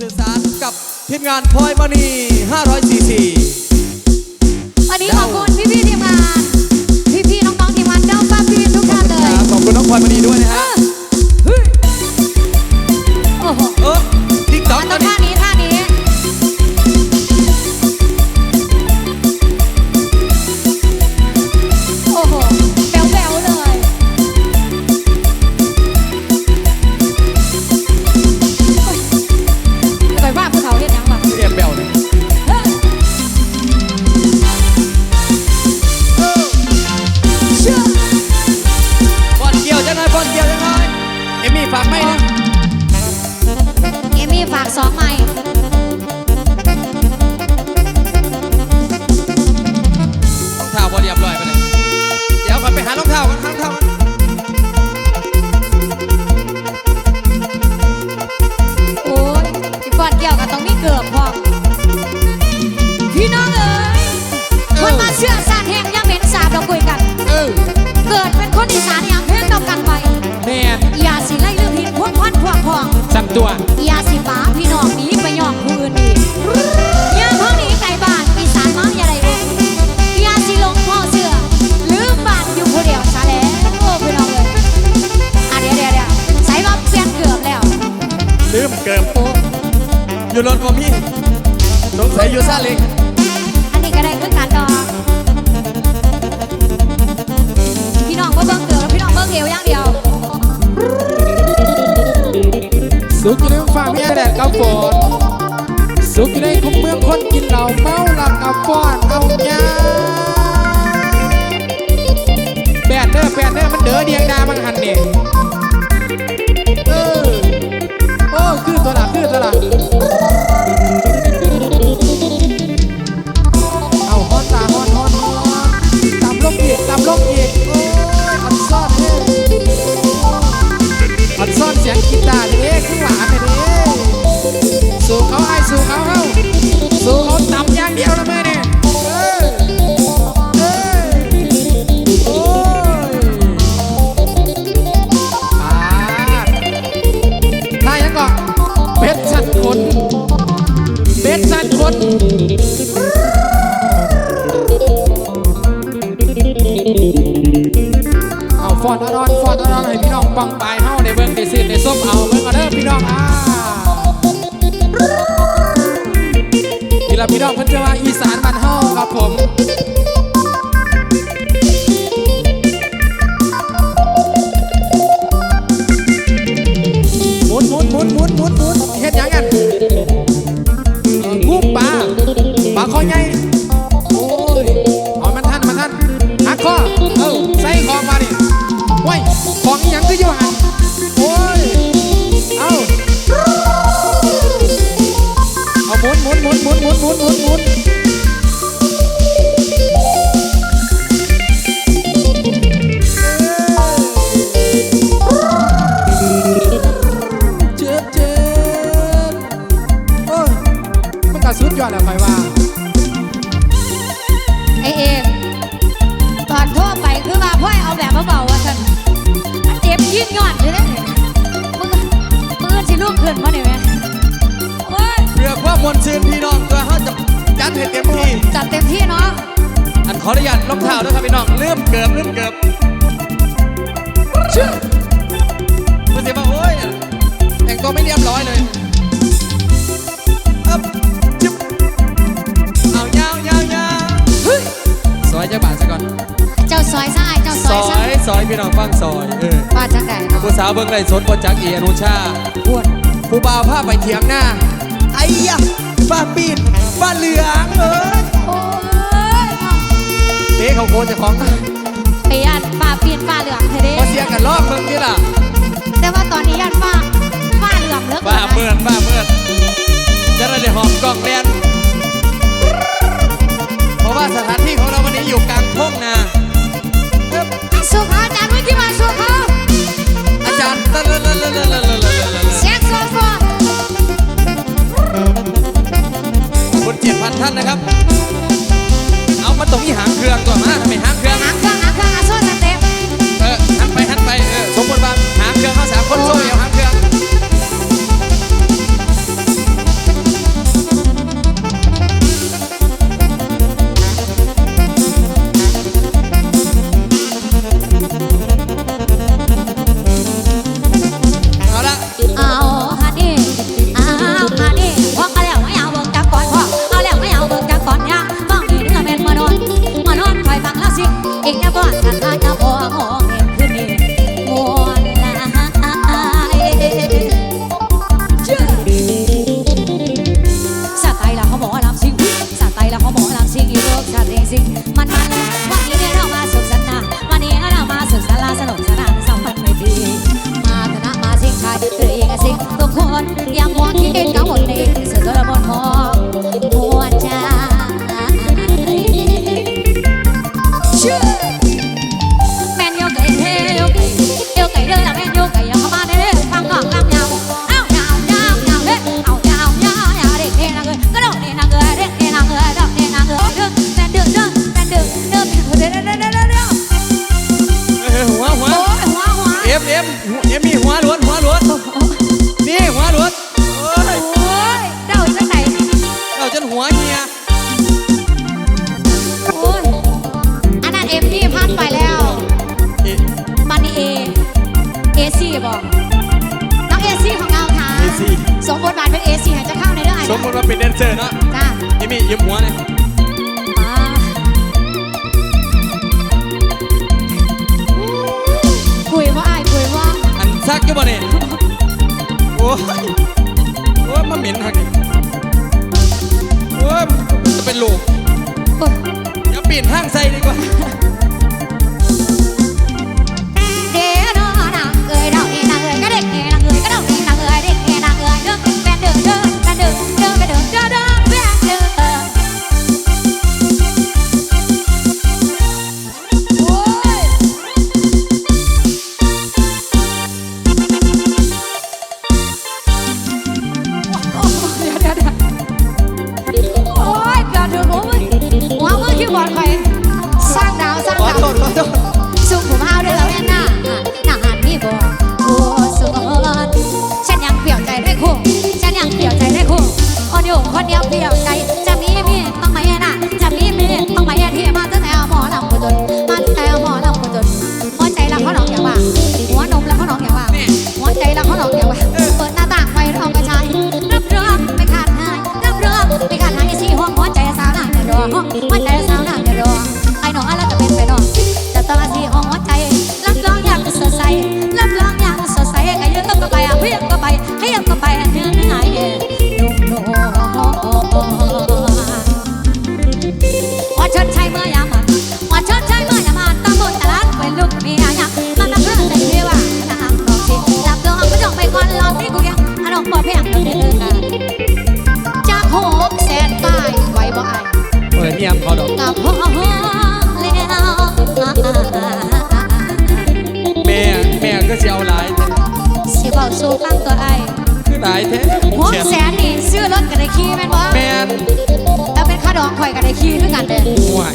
สื่อสารกับทีมงานพลอยมณี500 cc วันนี้ขอบคุณ อยู่รถผมพี่สงสัยอยู่ซาเล็งอันนี้ก็ได้คือการดอกพี่น้องบ่เบิ่งเกือบแล้วพี่น้องเบิ่งเอวอย่างเดียว สุขอยู่ในฝ่ามีแดดกับฝนสุขอยู่ในคุมเมืองคนกินเหล้าเมาหลับกับฟ้อนเอายาแปดเด้อแปดเด้อมันเด้อเดียงดามันหันนี่เตัวละคือตัวละเอาฮอนตาฮอนฮอนตามลมอีกตามลมอีกโอ้ยอันซ่อนเฮ้ออัดซ่อนเสียงกีตาร์ ผมหมุนหมุนหมุนหมุนหมุนหมุนเฮ็ดหยังกันงูปลาปลาคอใหญ่โอ้ยเอามันทันมันทันหักคอเออใส่คอมาดิโอ้ยของอีหยังคืออยู่หันโอ้ยเอาเอาหมุนหมุนหมุนหมุนหมุนหมุนหมุนหมุน จัดเต็มที่เนาะอันขออนุญาตรองเท้าด้วยครับพี่น้องลืมเกิบลืมเกิบชื่อมันจะมาโอ้ยแต่งตัวไม่เรียบร้อยเลยอัพจุ๊บเอายาวยาวยาวเฮ้ยซอยจะบาทซะก่อน เจ้าซอยซ้ายเจ้าซซอยอซ้ายยซอยพี่น้องฟังซอยเออบ้านจังไดเนาะผู้สาวเบิ่งไรสนบนจักเอีอนุชาปวดผู้บ่าวพาไปเถียงหน้าไอ้ยะฟ้าปีน ฟ้าเหลืองเอ้ยโอ้ยเอ๊ะเขาโกนเจะของไอ้ยันฟ้าเปลี่ยนฟ้าเหลืองเธอเด้มาเสียกันลอกเบิ่งนี่ล่ะ แต่ว่าตอนนี้ยันฟ้าฟ้าเหลืองเลิกบ้าเมื่อนบ้าเมื่อนจะได้หอมกล่องแลนเพราะว่าสถานที่ของเราวันนี้อยู่กลางทุ่งนาเอิบสุขาอาจารย์เมื่อกี้มาสุขาอาจารย์ นเจ็ดพันท่านนะครับ เอามาตรงนี้หางเครื่องก่อนนะทำไมหางเครื่องนะ บทบาทเป็นเอซี่หายจะเข้าในเรื่องอะไรสมมติว่าเป็นแดนเซอร์เนาะจ้าเอ็มมี่ยืมหัวเลยอ่าคุยว่าไอ้ายคุยว่า อันซักอยู่บ่เนี่ยโอ้ยโอ้ยมันเหม็นหักนี่โอ้ยจะเป็นลูกโอ้ยอย่าปีนห้างใส่ดีกว่า ลายแท้หกแสนนี่ซื้อรถกันได้ขี่แม่นบ่แม่นแล้วเป็นค่าดองข่อยกันได้ขี่คือกันเด้อห่วย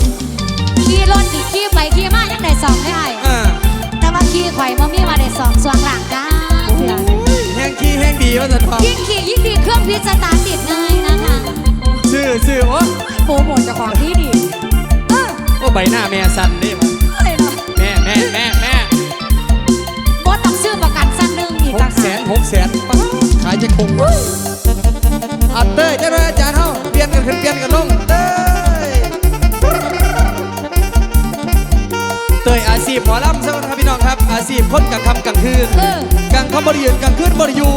ขี่รถนี่ขี่ไปขี่มายังได้สองได้ไอ้อ่าแต่ว่าขี่ข่อยบ่มีมาได้สองส่วนหลังจ้าเถื่อแห้งขี้แห้งดีว่าจะทยิ่งขี่ยิ่งดีเครื่องพิษสตาร์ทติดง่ายนะคะำชื่อชื่อโอ้โปรโมทเจ้าของที่ดีเออโอ้ใบหน้าแม่สั่นนี่มันเอ้ยเนาะแม่แม่แม่แม่บ่ต้องซื้อประกันสั้นหนึงอีกหต่างกแสหากนหกแสนป๊าดขายจะคงวะอัดเต้ยเจ้าหน้าอาจารย์เฮาเปลี่ยนกันขึ้นเปลี่ยนกันลงเต้ยเต้ยอาชีพหมอลำสวัสดีครับพี่น้องครับ อาชีพคนกลางค่ำกลางคืนเออกลางค่ำบริยืนกลางคืนบริยู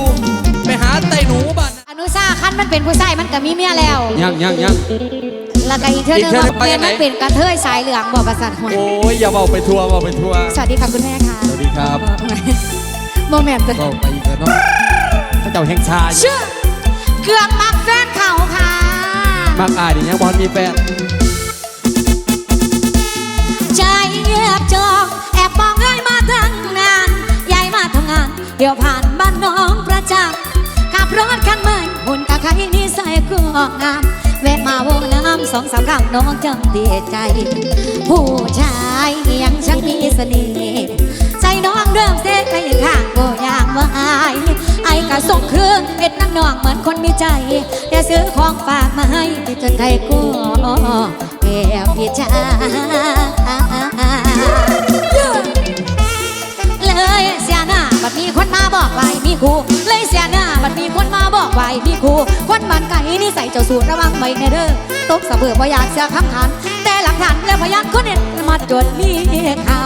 ไปหาไตหนูบ้านอนุชาคันมันเป็นผู้ชายมันก็มีเมียแล้วยังยังยังแล้วก็อีกเทื่อนึงอีกเทื่อนึงว่าเมียไปไหนมันเป็นกระเทยสายเหลืองบ่ประสาทหัวโอ้ยอย่าเบาไปทัวร์เบาไปทัวร์สวัสดีค่ะคุณแม่ค่ะสวัสดีครับโมเมนต์เบาไปอีกแล้วเนาะพ ระเจ้าแห่งชายเชื่อเกือบมักแฟนเขาค่ะ มักอายนี่ยังบอลมีแฟนใจแอบจองแอบมองให้มาตั้งนานยายมาทำงาน เดี๋ยวผ่านบ้านน้องประจำขับรถคันใหม่หุ่นตะไคร้นี่ใส่ก็งามแวะมาวงน้ำสองสามครั้งน้องจำดีใจ ผู้ชายยังช่างมีเสน่ห์ ใจน้องเริ่มเต้นไปข้างโบยางว่าอายไอ้กะส่งเครื่องเอ็ดนั่งนองเหมือนคนมีใจ แต่ซื้อของฝากมาให้จนใครก็แอบพิจาเลยเสียหน้าบัดมีคนมาบอกไว้มีครูเลยเสียหน้าบัดมีคนมาบอกไว้มีครูคนบันไก่นี่ใส่เจ้าสูตรระวังไว้ในเด้อตกสะเบือบ่อยากเสียคำขันแต่หลักฐานและพยานคนเด็ดมาจดมีเขา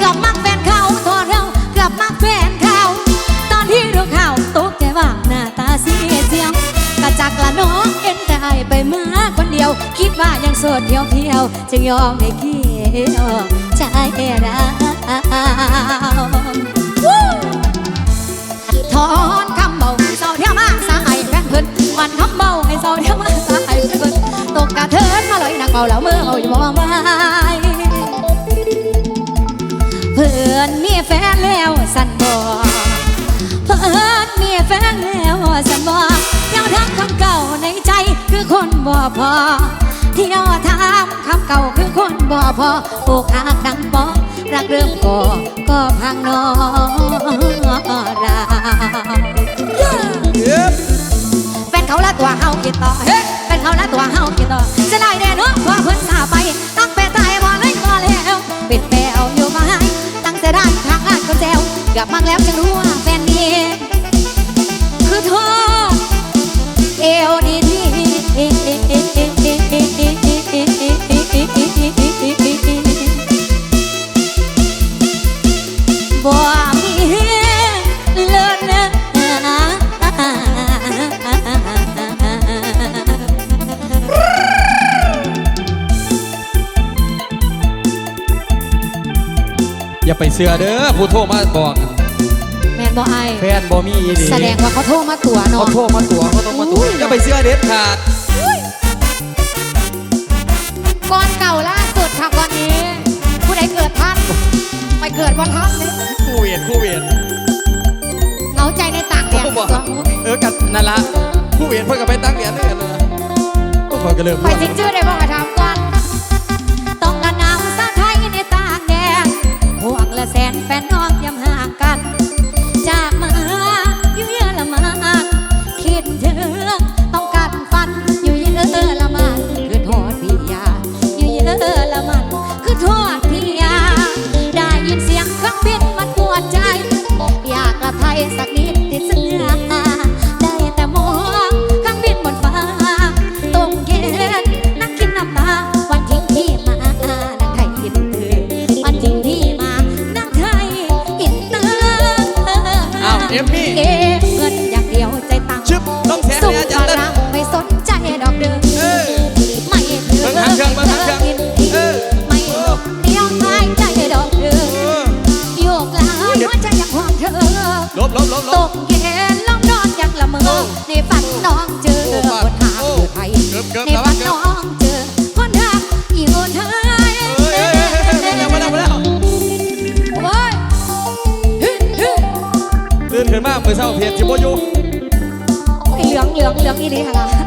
กลับมาแฟนเขาทอนเรากลับมาแฟนเขา ตอนที่เราเข้าตกแกว่าหน้าตาเสียเจียงกระจักละน้องเอ็นแต่ให้ไปมาคนเดียว คิดว่ายังโสดเที่ยวเที่ยวจึงยอมให้เกี่ยวใจเราถอนคำเบาเศร้าเที่ยวมาสายแฟนเพิ่นวันคำเบาให้สาวเที่ยวมาสายแฟนเพิ่นตกกระเทินมาเลยนักเบาแล้วเมื่อเอาอยู่มองมา อนมีแฟนแล้วสันบ่เพื่อนมีแฟนแล้วสันบ่เที่ยวทำคำเก่าในใจคือคนบ่พอเที่ยวทำคำเก่าคือคนบ่พอปลูกหักดังปอรักเริ่มก่อก็พังนอราเย็บแฟนเขาละตัวเฮากินต่อเฮ้แฟนเขาละตัวเฮากินต่อจะได้แน่น กลับมาแล้วจึงรู้ว่าแฟนนี้คือเธอ ไปเสือเด้อผู้โทรมาบอกแม่นบ่ไอายแฟนบ่มีอีดีแสดงว่าเขาโทรมาตัวเขาเนาะโทรมาตัวเขาต้องมาตัวอุ้ย อย่าไปเสือเด็ดขาดก่อนเก่าล่าสุดค่ะก่อนนี้ ผู้ใดเกิดทันไปเกิดวันทันเลยคู่เวียนคู่เวียน เหงาใจในต่างแดนเขาบอกตัวเออกันนั่นละคู่เวียนเพื่อนก็ไปตั้งเหรียญด้วยกันเลยพวกเขาก็เริ่มไปสิชื่อได้บอกมาถา ชิบอยู่เหลืองเหลืองเหลืองอีดีค่ะล่ะ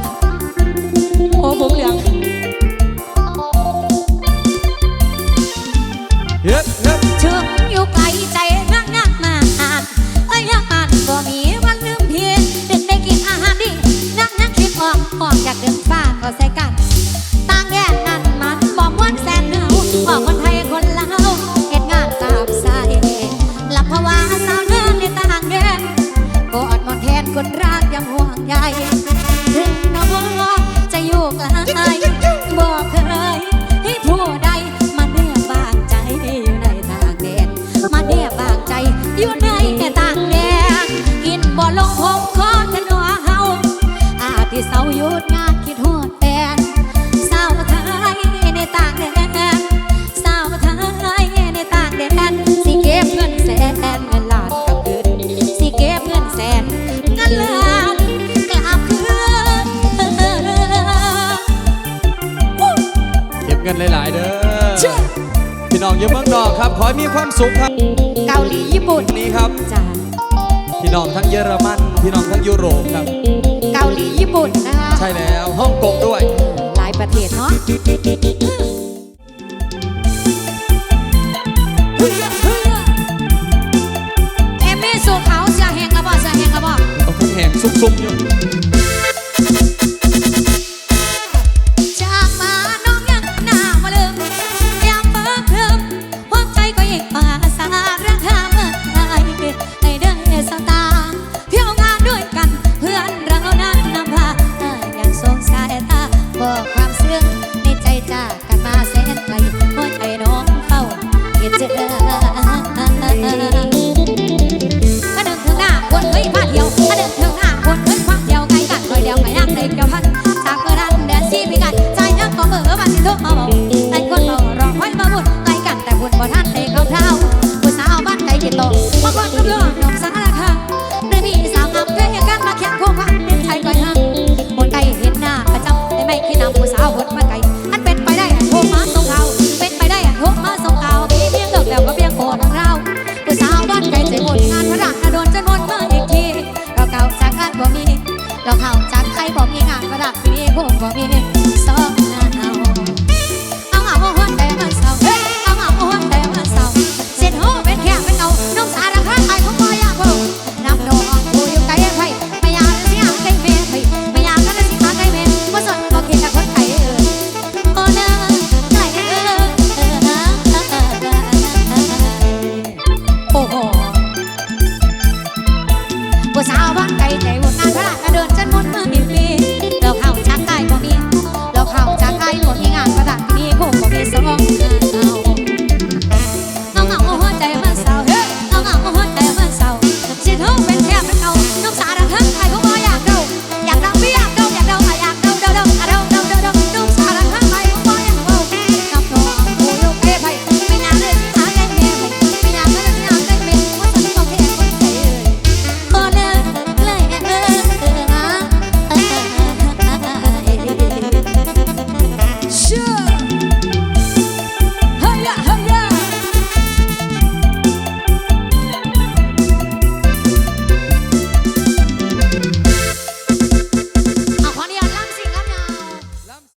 พี่น้องอยู่เมืองนอกครับ ขอให้มีความสุขครับเกาหลีญี่ปุ่นนี้ครับ จ้าพี่น้องทั้งเยอรมัน พี่น้องทั้งยุโรปครับ เกาหลีญี่ปุ่นนะคะใช่แล้วฮ่องกงด้วย หลายประเทศเนาะเอมมี่สู่เขาเสียแหงกระบอกเสียแหงกระบอกต้องทั้งแห่งซุ่มๆอยู่